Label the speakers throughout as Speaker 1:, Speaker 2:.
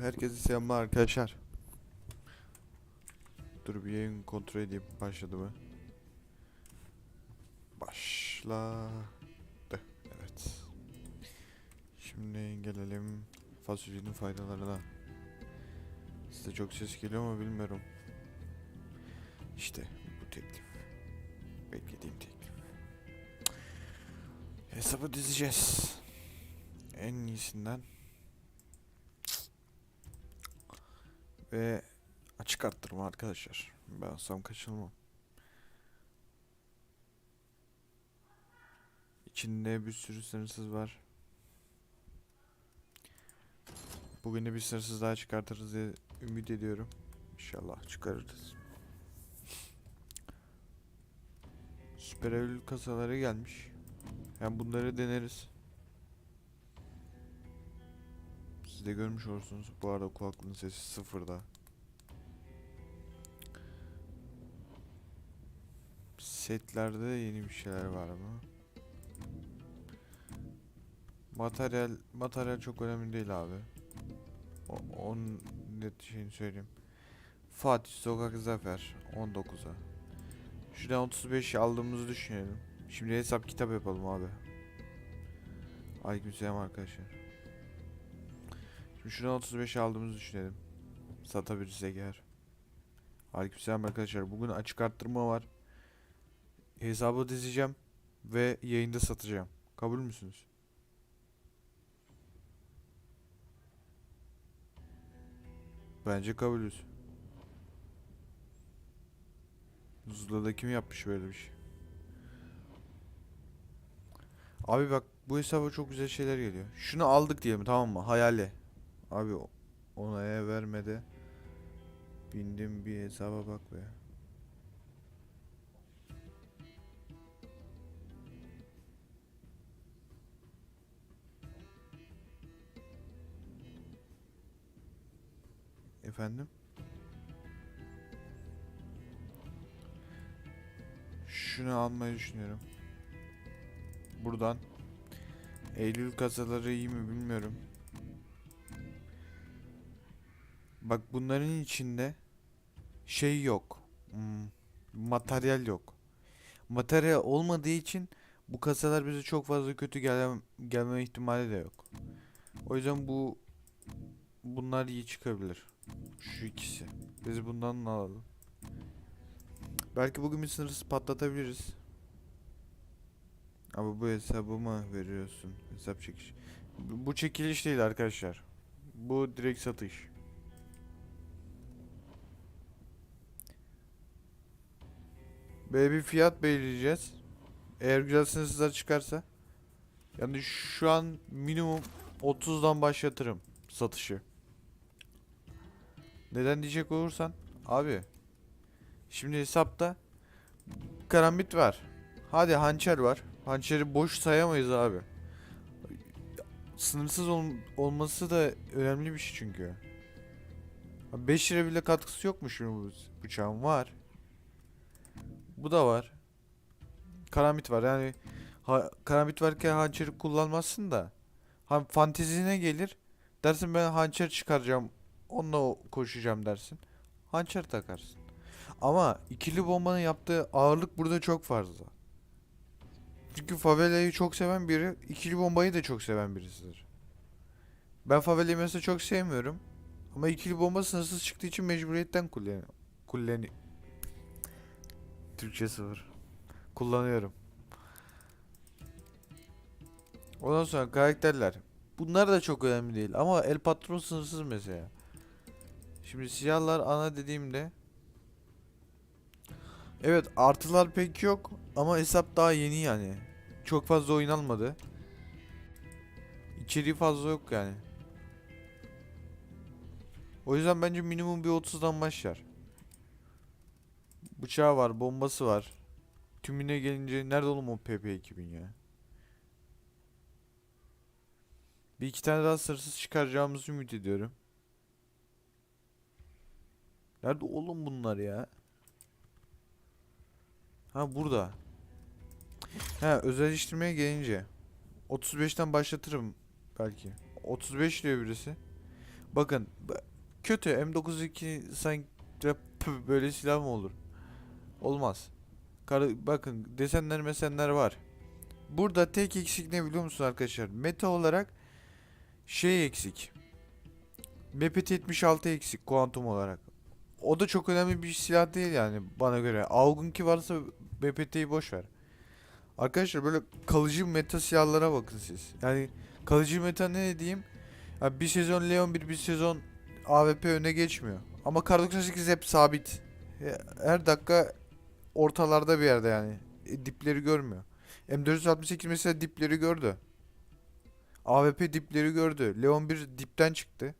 Speaker 1: Herkese selamlar arkadaşlar. Dur bir yayın kontrol edeyim başladı mı? Başladı. Evet. Şimdi gelelim fasulyenin faydalarına. Size çok ses geliyor mu bilmiyorum. İşte bu teklif. Beklediğim teklif. Hesabı dizeceğiz. En iyisinden Ve açık arttırma arkadaşlar. Ben olsam kaçılmam. İçinde bir sürü sınırsız var. Bugün de bir sınırsız daha çıkartırız diye ümit ediyorum. İnşallah çıkarırız. Süper Eylül kasaları gelmiş. Yani bunları deneriz. Siz de görmüş olursunuz. Bu arada kulaklığın sesi sıfırda. Setlerde yeni bir şeyler var mı? Materyal materyal çok önemli değil abi. O, onun net şeyini söyleyeyim. Fatih Sokak Zafer 19'a. Şuradan 35 aldığımızı düşünelim. Şimdi hesap kitap yapalım abi. Aleykümselam arkadaşlar. Şimdi şuradan 35 aldığımızı düşünelim. Satabilirsek eğer. Aleykümselam arkadaşlar. Bugün açık arttırma var. Hesabı dizeceğim ve yayında satacağım. Kabul müsünüz? Bence kabulüz. Zula'da kim yapmış böyle bir şey? Abi bak bu hesaba çok güzel şeyler geliyor. Şunu aldık diyelim tamam mı? Hayale. Abi onaya vermede bindim bir hesaba bak be. Efendim? Şunu almayı düşünüyorum. Buradan. Eylül kasaları iyi mi bilmiyorum. Bak bunların içinde şey yok. Hmm, materyal yok. Materyal olmadığı için bu kasalar bize çok fazla kötü gelme, gelme ihtimali de yok. O yüzden bu bunlar iyi çıkabilir. Şu ikisi. Biz bundan alalım. Belki bugün bir sınırsız patlatabiliriz. Ama bu hesabı mı veriyorsun? Hesap çekiş. Bu çekiliş değil arkadaşlar. Bu direkt satış. Böyle bir fiyat belirleyeceğiz. Eğer güzel sınırsızlar çıkarsa. Yani şu an minimum 30'dan başlatırım satışı. Neden diyecek olursan abi şimdi hesapta karambit var. Hadi hançer var. Hançeri boş sayamayız abi. Sınırsız ol- olması da önemli bir şey çünkü. 5 lira bile katkısı yokmuş bu bıçağın var. Bu da var. Karambit var yani ha, karambit varken hançeri kullanmazsın da. Ha, fantezine gelir. Dersin ben hançer çıkaracağım. Onunla koşacağım dersin. Hançer takarsın. Ama ikili bombanın yaptığı ağırlık burada çok fazla. Çünkü favelayı çok seven biri, ikili bombayı da çok seven birisidir. Ben favelayı mesela çok sevmiyorum. Ama ikili bomba sınırsız çıktığı için mecburiyetten kullan kullan Türkçe sıfır. Kullanıyorum. Ondan sonra karakterler. Bunlar da çok önemli değil ama el patron sınırsız mesela. Şimdi siyahlar ana dediğimde Evet artılar pek yok ama hesap daha yeni yani. Çok fazla oyun almadı. İçeriği fazla yok yani. O yüzden bence minimum bir 30'dan başlar. Bıçağı var, bombası var. Tümüne gelince nerede oğlum o PP 2000 ya? Bir iki tane daha sırsız çıkaracağımızı ümit ediyorum. Nerede oğlum bunlar ya? Ha burada. Ha özelleştirmeye gelince 35'ten başlatırım belki. 35 diyor birisi. Bakın kötü M92 sanki böyle silah mı olur? Olmaz. Kar- bakın desenler mesenler var. Burada tek eksik ne biliyor musun arkadaşlar? Meta olarak şey eksik. MPT-76 eksik kuantum olarak. O da çok önemli bir silah değil yani bana göre. Augunki varsa MPT'yi boş ver. Arkadaşlar böyle kalıcı meta silahlara bakın siz. Yani kalıcı meta ne diyeyim? Ya bir sezon Leon bir bir sezon AWP öne geçmiyor. Ama Kar 98 hep sabit. Her dakika ortalarda bir yerde yani. E, dipleri görmüyor. M468 mesela dipleri gördü. AWP dipleri gördü. Leon 1 dipten çıktı.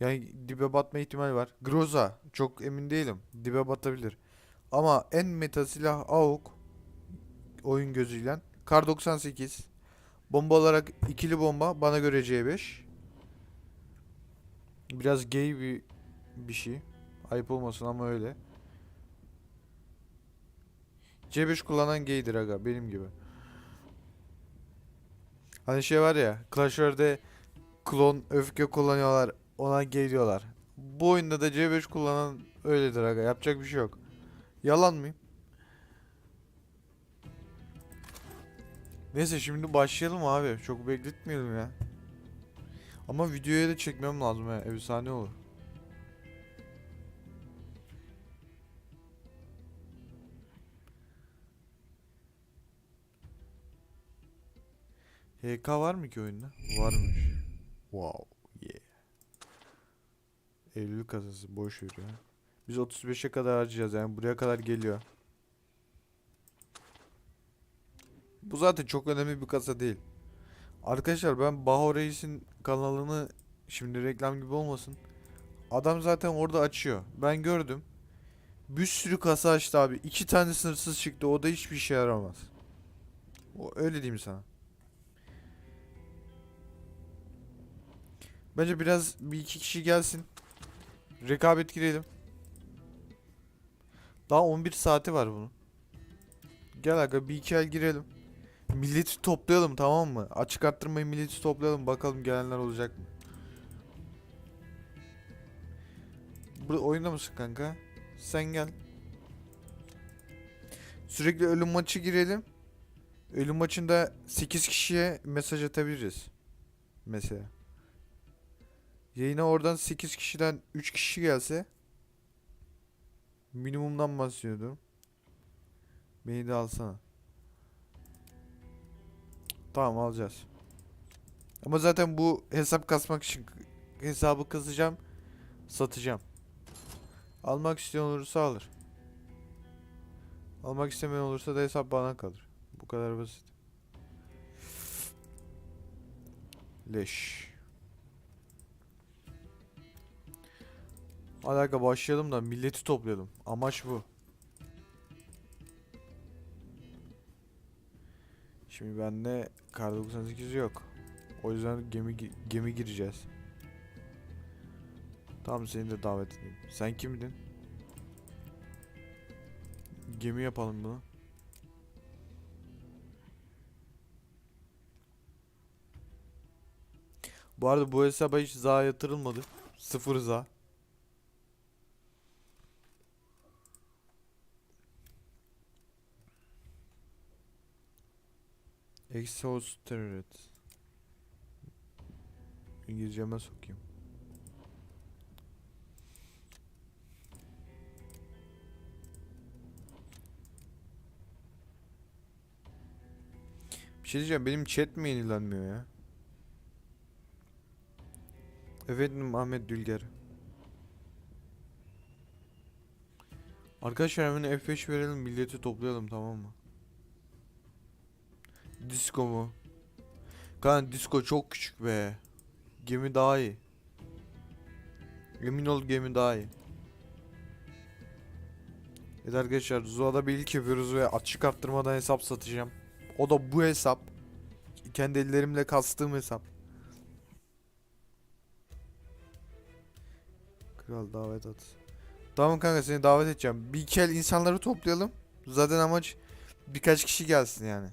Speaker 1: Yani dibe batma ihtimali var. Groza çok emin değilim. Dibe batabilir. Ama en meta silah AUK oyun gözüyle. Kar 98 bomba olarak ikili bomba bana göre C5. Biraz gay bir bir şey. Ayıp olmasın ama öyle. C5 kullanan gaydir aga benim gibi. Hani şey var ya Clash Royale'de klon öfke kullanıyorlar ona gay diyorlar. Bu oyunda da C5 kullanan öyledir aga yapacak bir şey yok. Yalan mıyım? Neyse şimdi başlayalım abi. Çok bekletmeyelim ya. Ama videoya da çekmem lazım ya. Efsane olur. HK var mı ki oyunda? Varmış. Wow. Yeah. Eylül kasası boş ya. Biz 35'e kadar harcayacağız yani buraya kadar geliyor. Bu zaten çok önemli bir kasa değil. Arkadaşlar ben Baho Reis'in kanalını şimdi reklam gibi olmasın. Adam zaten orada açıyor. Ben gördüm. Bir sürü kasa açtı abi. İki tane sınırsız çıktı. O da hiçbir işe yaramaz. O öyle diyeyim sana. Bence biraz bir iki kişi gelsin. Rekabet girelim. Daha 11 saati var bunun. Gel aga bir iki el girelim. Milleti toplayalım tamam mı? Açık arttırmayı milleti toplayalım bakalım gelenler olacak mı? Burada oyunda mısın kanka? Sen gel. Sürekli ölüm maçı girelim. Ölüm maçında 8 kişiye mesaj atabiliriz. Mesela. Yayına oradan 8 kişiden 3 kişi gelse minimumdan bahsediyordum. Beni de alsana. Tamam alacağız. Ama zaten bu hesap kasmak için hesabı kasacağım, satacağım. Almak isteyen olursa alır. Almak istemeyen olursa da hesap bana kalır. Bu kadar basit. Leş. Alaka başlayalım da milleti toplayalım. Amaç bu. Şimdi bende kar 98 yok. O yüzden gemi gemi gireceğiz. Tamam seni de davet edeyim. Sen kimdin? Gemi yapalım bunu. Bu arada bu hesaba hiç za yatırılmadı. Sıfır za. Exhausted. İngilizceme sokayım. Bir şey diyeceğim benim chat mi yenilenmiyor ya? Efendim Ahmet Dülger. Arkadaşlar hemen F5 verelim milleti toplayalım tamam mı? Disco mu? Kan disco çok küçük be. Gemi daha iyi. Emin ol gemi daha iyi. Evet arkadaşlar Zula'da bir ilk yapıyoruz ve açık arttırmadan hesap satacağım. O da bu hesap. Kendi ellerimle kastığım hesap. Kral davet at. Tamam kanka seni davet edeceğim. Bir iki el insanları toplayalım. Zaten amaç birkaç kişi gelsin yani.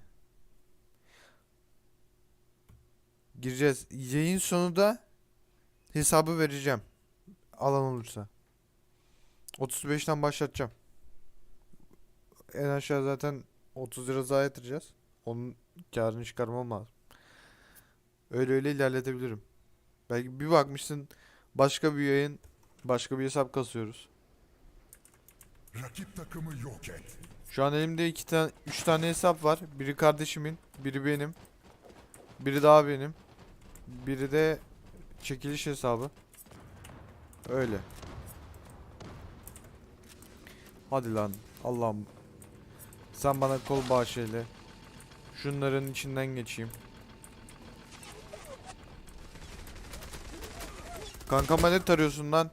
Speaker 1: Gireceğiz. Yayın sonu da hesabı vereceğim. Alan olursa. 35'ten başlatacağım. En aşağı zaten 30 lira zayi yatıracağız. Onun karını çıkarmam lazım. Öyle öyle ilerletebilirim. Belki bir bakmışsın başka bir yayın, başka bir hesap kasıyoruz.
Speaker 2: Rakip takımı yok et.
Speaker 1: Şu an elimde iki tane, üç tane hesap var. Biri kardeşimin, biri benim. Biri daha benim. Biri de çekiliş hesabı. Öyle. Hadi lan. Allah'ım. Sen bana kol bağışla. Şunların içinden geçeyim. Kankama ne tarıyorsun lan?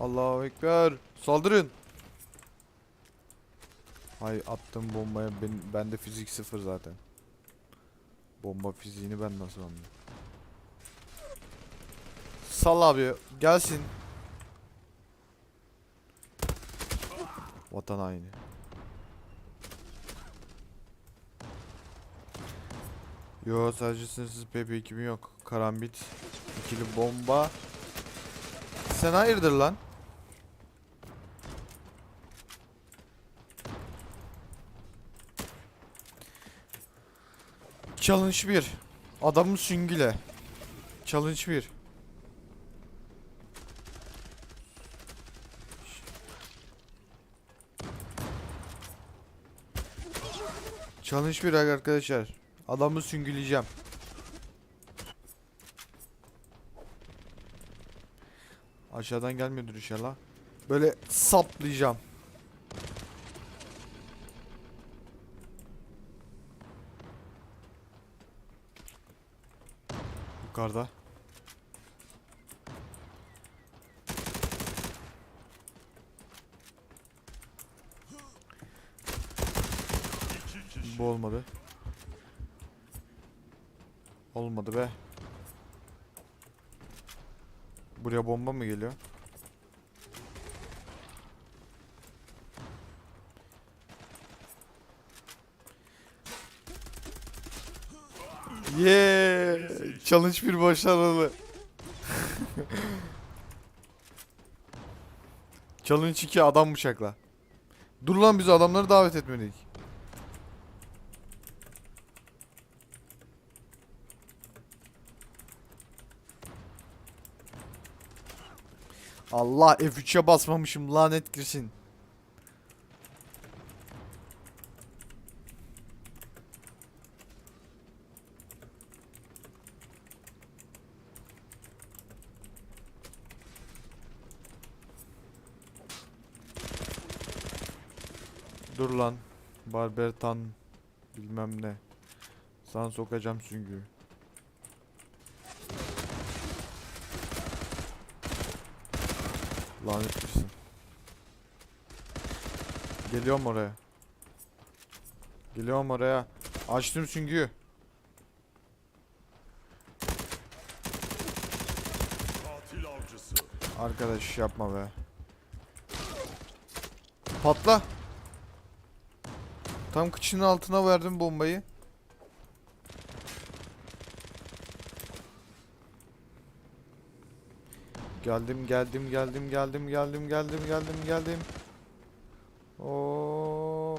Speaker 1: Allahu Ekber. Saldırın. Hay attım bombaya. Ben, bende fizik sıfır zaten. Bomba fiziğini ben nasıl anlayayım? Sal abi. Gelsin. Vatan haini. Yo sadece sınırsız PP 2000 yok. Karambit. ikili bomba. Sen hayırdır lan? Challenge 1. Adamın süngüle. Challenge 1. Challenge 1 arkadaşlar. Adamı süngüleyeceğim. Aşağıdan gelmiyordur inşallah. Böyle saplayacağım. Yukarıda. Bu olmadı. Olmadı be. Buraya bomba mı geliyor? Yeah! Challenge bir başarılı. Challenge 2 adam bıçakla. Dur lan biz adamları davet etmedik. Allah F3'e basmamışım lanet girsin. Dur lan. Barbertan bilmem ne. Sana sokacağım süngü. Lanet girsin. Geliyorum oraya. Geliyorum oraya. Açtım süngüyü. Arkadaş yapma be. Patla. Tam kıçının altına verdim bombayı. Geldim geldim geldim geldim geldim geldim geldim geldim. Oo.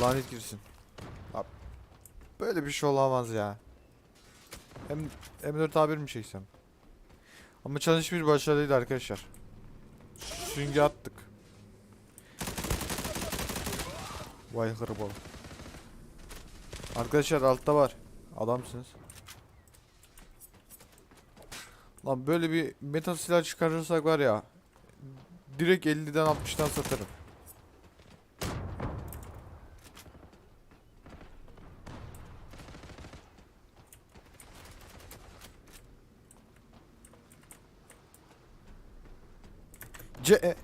Speaker 1: Lanet girsin. Böyle bir şey olamaz ya. M M4 A1 mi çeksem? Ama challenge bir başarılıydı arkadaşlar. Süngü attık. Vay hırbol. Arkadaşlar altta var. Adamsınız. Lan böyle bir meta silah çıkarırsak var ya. Direkt 50'den 60'tan satarım. C e.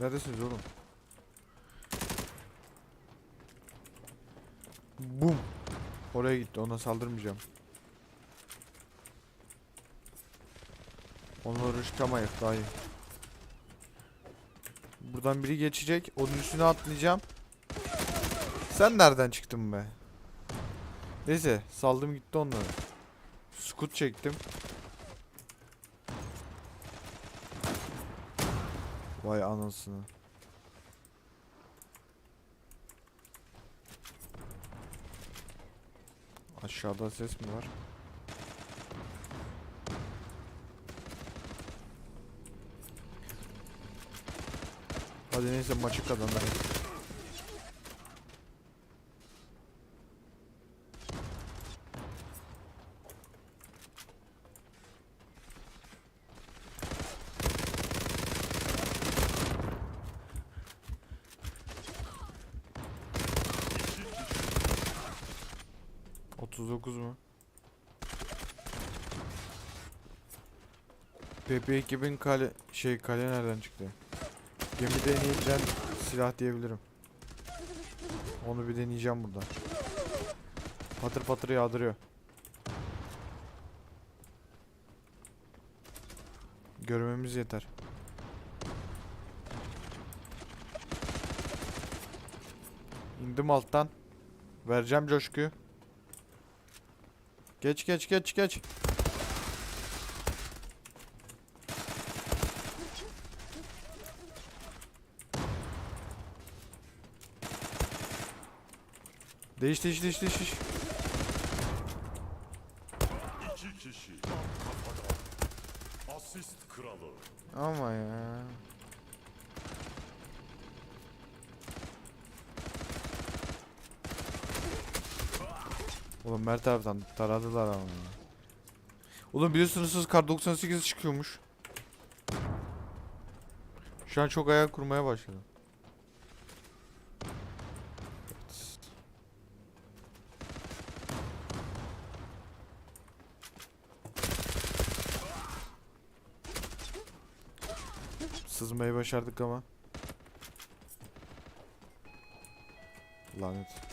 Speaker 1: Neredesiniz oğlum? Oraya gitti. Ona saldırmayacağım. Onları çıkamayız daha iyi. Buradan biri geçecek. Onun üstüne atlayacağım. Sen nereden çıktın be? Neyse saldım gitti onları. Scoot çektim. Vay anasını. Aşağıda ses mi var? Hadi neyse maçı kazanalım. 39 mu? PP2000 kale şey kale nereden çıktı? Gemide en iyi can silah diyebilirim. Onu bir deneyeceğim burada. Patır patır yağdırıyor. Görmemiz yeter. İndim alttan. Vereceğim coşkuyu. Geç geç geç geç. Değiş değiş değiş değiş. değiş.
Speaker 2: İki kişi. Tam kafadan. Asist kralı.
Speaker 1: Ama ya. Oğlum her taradılar ama. Oğlum biliyorsunuz kar 98 çıkıyormuş. Şu an çok ayak kurmaya başladım. Sızmayı başardık ama. Lanet.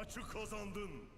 Speaker 2: Maçı kazandın.